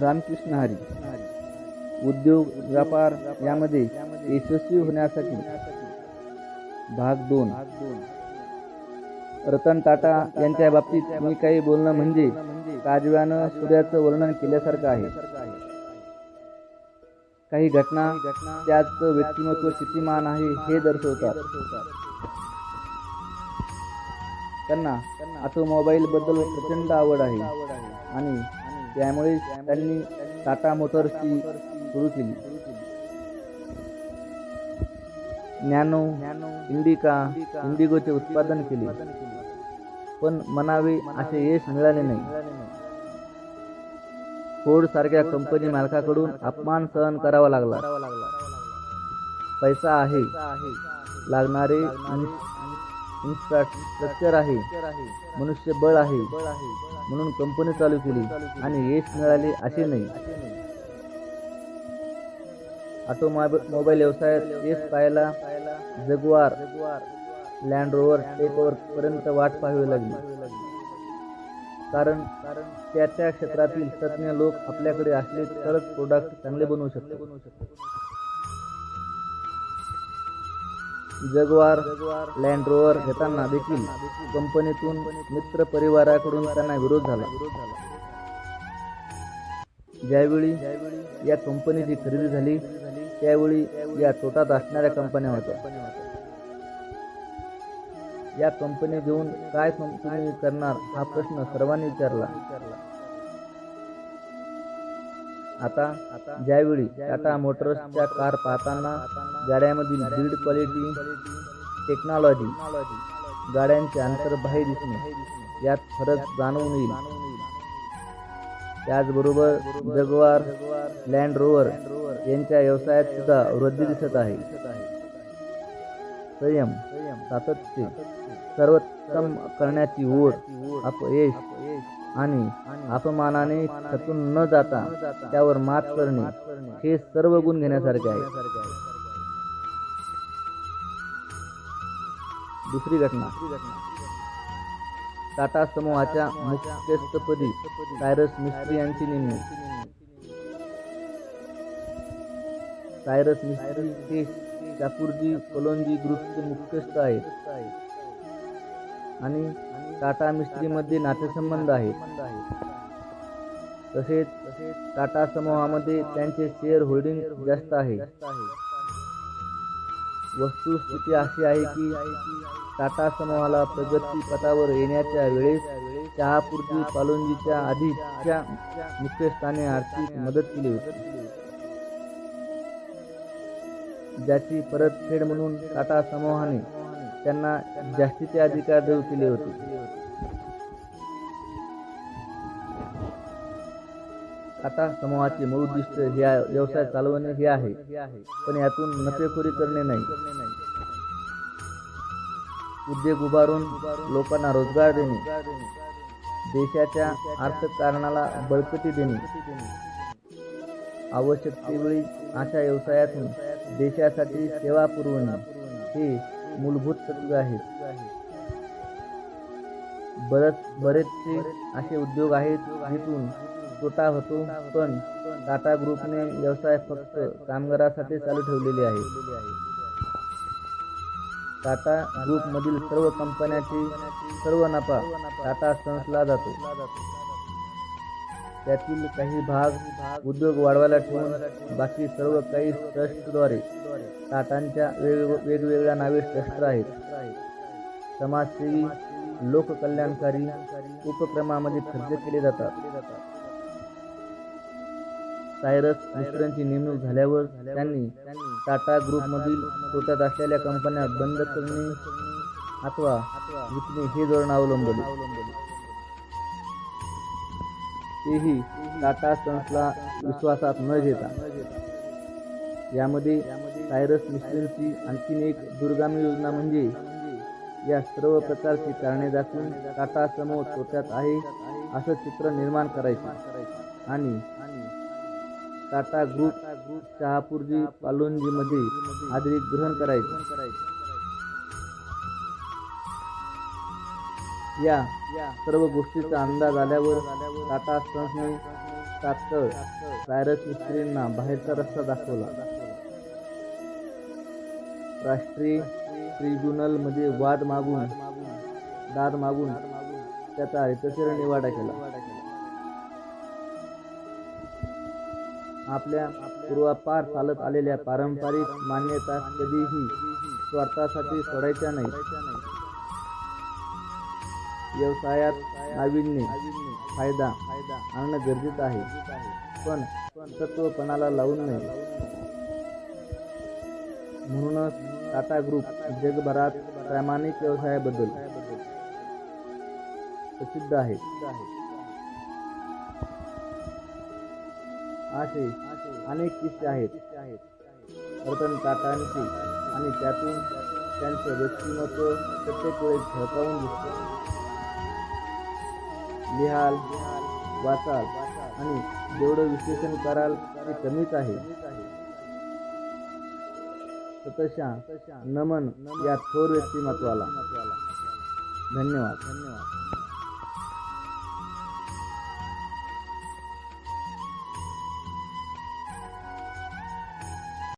रामकृष्ण हरी. उद्योग व्यापार यामध्ये यशस्वी होण्यासाठी भाग दोन. रतन टाटा यांच्या बाबतीत मी काही बोलणं म्हणजे काजव्यानं सूर्याचं वर्णन केल्यासारखं आहे. काही घटना त्याचं व्यक्तिमत्व किती मान आहे हे दर्शवतात. त्यांना ऑटोमोबाईल बद्दल प्रचंड आवड आहे. आणि त्यामुळे त्यांनी टाटा मोटर्सची सुरू केली. नॅनो इंडिका इंडिगोचे उत्पादन केले. पण म्हणावे असे यश मिळाले नाही. फोर्ड सारख्या कंपनी मालकाकडून अपमान सहन करावा लागला. पैसा आहे लागणारे इन्फ्रास्ट्रक्चर आहे मनुष्यबळ आहे. म्हणून कंपनी चालू केली आणि यश मिळाले असे नाही. ऑटोमोबाईल व्यवसायात यश पाहायला Jaguar land rover take over पर्यंत वाट पाहावी लागली. कारण त्या त्या क्षेत्रातील तज्ञ लोक आपल्याकडे असले तरच प्रोडक्ट चांगले बनवू शकतात. जगवार लँड रोवर घेताना देखील कंपनीतून मित्र परिवाराकडून त्यांना विरोध झाला. ज्यावेळी या कंपनीची खरेदी झाली त्यावेळी या तोटात असणाऱ्या कंपन्या होत्या. या कंपनी घेऊन काय तुम्ही करणार हा प्रश्न सर्वांनी विचारला. आता ज्यावेळी टाटा मोटर्सच्या कार पाहताना गाड्यामधील बिल्ड क्वालिटी टेक्नॉलॉजी गाड्यांचे अंतर्बाह्य दिसणे यात फरक जाणवून येईल. त्याचबरोबर जगवार लँड रोवर यांच्या व्यवसायात सुद्धा वृद्धी दिसत आहे. संयम सातत्य सर्वोत्तम करण्याची ओढ अपयश आणि अपमानाने खचून न जाता त्यावर मात करणे हे सर्व गुण घेण्यासारखे आहे. दुसरी घटना. टाटा समूहाच्या मुख्यस्थपदी सायरस मिस्त्री यांची नेमणूक. सायरस मिस्त्री चाकूरजी कोलोनजी ग्रुपचे मुख्यस्थ आहेत. आणि टाटा मिस्त्रीमध्ये नातेसंबंध आहेत. तसेच टाटा समूहामध्ये त्यांचे शेअर होल्डिंग जास्त आहे. वस्तुस्थिती अशी आहे की टाटा समूहाला प्रगती पथावर येण्याच्या वेळेस चहापूर्ती पालोंजीच्या आधीच्या मुख्यस्थाने आर्थिक मदत केली होती. ज्याची परतफेड म्हणून टाटा समूहाने त्यांना जास्तीचे अधिकार देऊ केले होते. टाटा समूहाचे मूळ उद्दिष्ट हे व्यवसाय चालवणे हे आहे पण यातून नफेखोरी करणे नाही. उद्योग उभारून लोकांना रोजगार देणे देशाच्या अर्थकारणाला बळकटी देणे आवश्यकतेवेळी अशा व्यवसायातून देशासाठी सेवा पुरवणे हे मूलभूत तत्व आहेत बरेच बरेचसे असे उद्योग आहेत जिथून तोटा होतो पण टाटा ग्रुपने व्यवसाय फक्त कामगारासाठी चालू ठेवलेले आहे. टाटा ग्रुपमधील सर्व कंपन्याचे सर्व नफा टाटा सन्सला जातो. त्यातील काही भाग उद्योग वाढवायला ठेवून बाकी सर्व काही ट्रस्टद्वारे टाटांच्या वेगवेगळ्या नावे ट्रस्ट आहेत. समाजसेवी लोककल्याणकारी उपक्रमामध्ये खर्च केले जातात. सायरस मिश्रांची नेमणूक झाल्यावर त्यांनी टाटा ग्रुपमधील तोट्यात असलेल्या कंपन्या बंद करणे अथवा विकणे हे धोरण अवलंबले. तेही टाटा सन्सला विश्वासात न घेता. यामध्ये सायरस मिस्टरींची आणखीन एक दुर्गामी योजना म्हणजे या सर्व प्रकारची कारणे दाखवून टाटा समोर तोट्यात आहे असं चित्र निर्माण करायचे. आणि टाटा ग्रुप शहापूरजी पालोनजीमध्ये अधिग्रहण करायचे. या सर्व गोष्टीचा अंदाज आल्यावर टाटा सन्सने तात्काळ सायरस मिस्त्रींना बाहेरचा रस्ता दाखवला. राष्ट्रीय ट्रिब्युनलमध्ये वाद मागून दाद मागून त्याचा रितसर निवाडा केला. आपल्या पूर्वापार चालत आलेल्या पारंपरिक मान्यता कधीही स्वार्थासाठी सोडायच्या नाही व्यवसायात नाविन्य फायदा आणणं गरजेचं आहे. पण तत्वपणाला लावून नये. म्हणूनच टाटा ग्रुप जगभरात प्रामाणिक व्यवसायाबद्दल प्रसिद्ध आहे. असे अनेक किस्से आहेत. रतन टाटांचे आणि त्यातून त्यांचे व्यक्तिमत्व प्रत्येक वेळेस झळकावून दिसते. लिहाल वाचाल आणि जेवढं विश्लेषण कराल ते कमीच आहे. तशा नमन या थोर व्यक्तिमत्वाला. धन्यवाद धन्यवाद.